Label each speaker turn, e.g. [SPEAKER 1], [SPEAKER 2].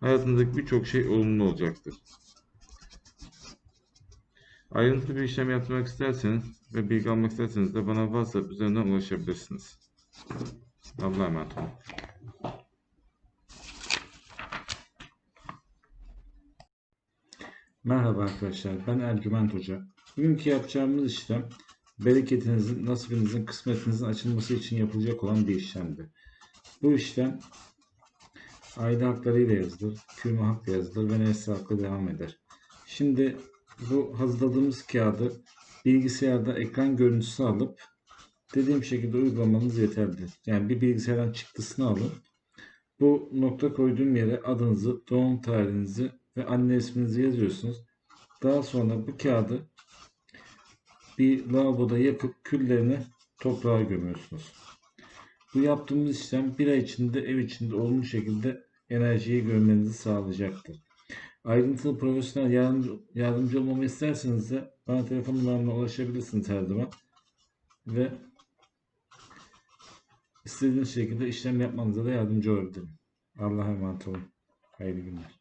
[SPEAKER 1] hayatınızdaki birçok şey olumlu olacaktır. Ayrıntılı bir işlem yapmak isterseniz ve bilgi almak isterseniz de bana WhatsApp üzerinden ulaşabilirsiniz. Allah'a emanet olun.
[SPEAKER 2] Merhaba arkadaşlar, ben Ercüment Hoca. Bugünkü yapacağımız işlem, bereketinizin, nasibinizin, kısmetinizin açılması için yapılacak olan bir işlemdir. Bu işlem, aile haklarıyla yazılır, kürme hakla yazılır ve nesli hakla devam eder. Şimdi bu hazırladığımız kağıdı bilgisayarda ekran görüntüsü alıp dediğim şekilde uygulamanız yeterlidir. Yani bir bilgisayardan çıktısını alın. Bu nokta koyduğum yere adınızı, doğum tarihinizi ve anne isminizi yazıyorsunuz. Daha sonra bu kağıdı bir lavaboda yakıp küllerini toprağa gömüyorsunuz. Bu yaptığımız işlem bir ay içinde ev içinde olumlu şekilde enerjiyi görmenizi sağlayacaktır. Ayrıntılı profesyonel yardımcı, yardımcı olmamı isterseniz de bana telefon numaramla ulaşabilirsiniz her zaman. Ve istediğiniz şekilde işlem yapmanıza da yardımcı olabilirim. Allah'a emanet olun. Hayırlı günler.